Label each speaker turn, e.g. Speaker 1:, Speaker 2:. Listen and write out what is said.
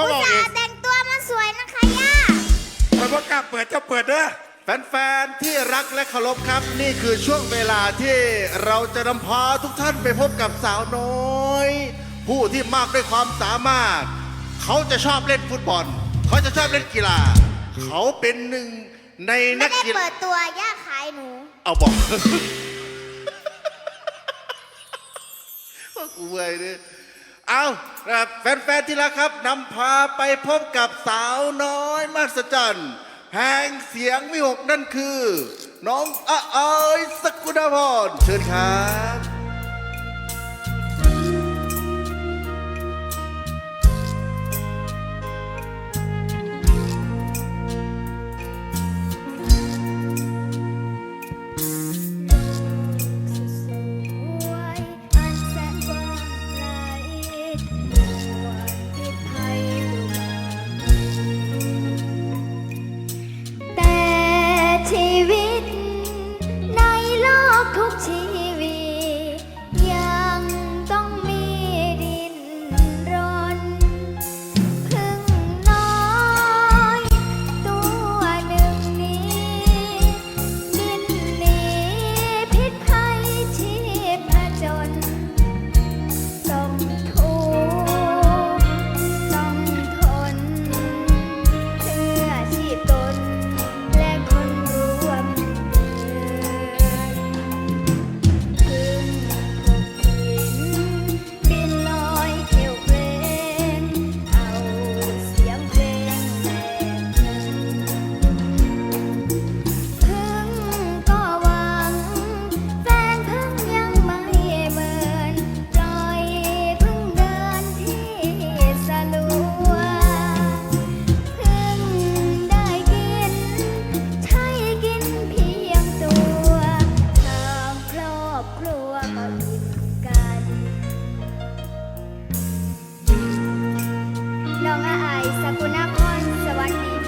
Speaker 1: มา
Speaker 2: อุต
Speaker 1: บอก
Speaker 2: ส่า
Speaker 1: เอง
Speaker 2: ห์แต่งตัวมาสวยนะคะย่า
Speaker 1: คอยว่ากล้าเปิดเจ้าเปิดเด้อ
Speaker 3: แฟนๆ ที่รักและเคารพครับ นี่คือช่วงเวลาที่เราจะนำพาทุกท่านไปพบกับสาวน้อย ผู้ที่มากด้วยความสามารถ เขาจะชอบเล่นฟุตบอล เขาจะชอบเล่นกีฬา เขาเป็นหนึ่งใน
Speaker 2: ไม่
Speaker 3: นัก
Speaker 2: ได้
Speaker 3: กีฬา
Speaker 2: เปิดตัวย่าขายหนู
Speaker 3: เอาบอกว่ากูเว้ยเนี่ย เอานะครับแฟนๆที่รักครับนำพาไปพบกับสาวน้อยมหัศจรรย์แห่งเสียงวิหกนั่นคือ น้องอาอยสกุณาพรเชิญครับ
Speaker 2: น้องอาอายสกุณาพรสวัสดี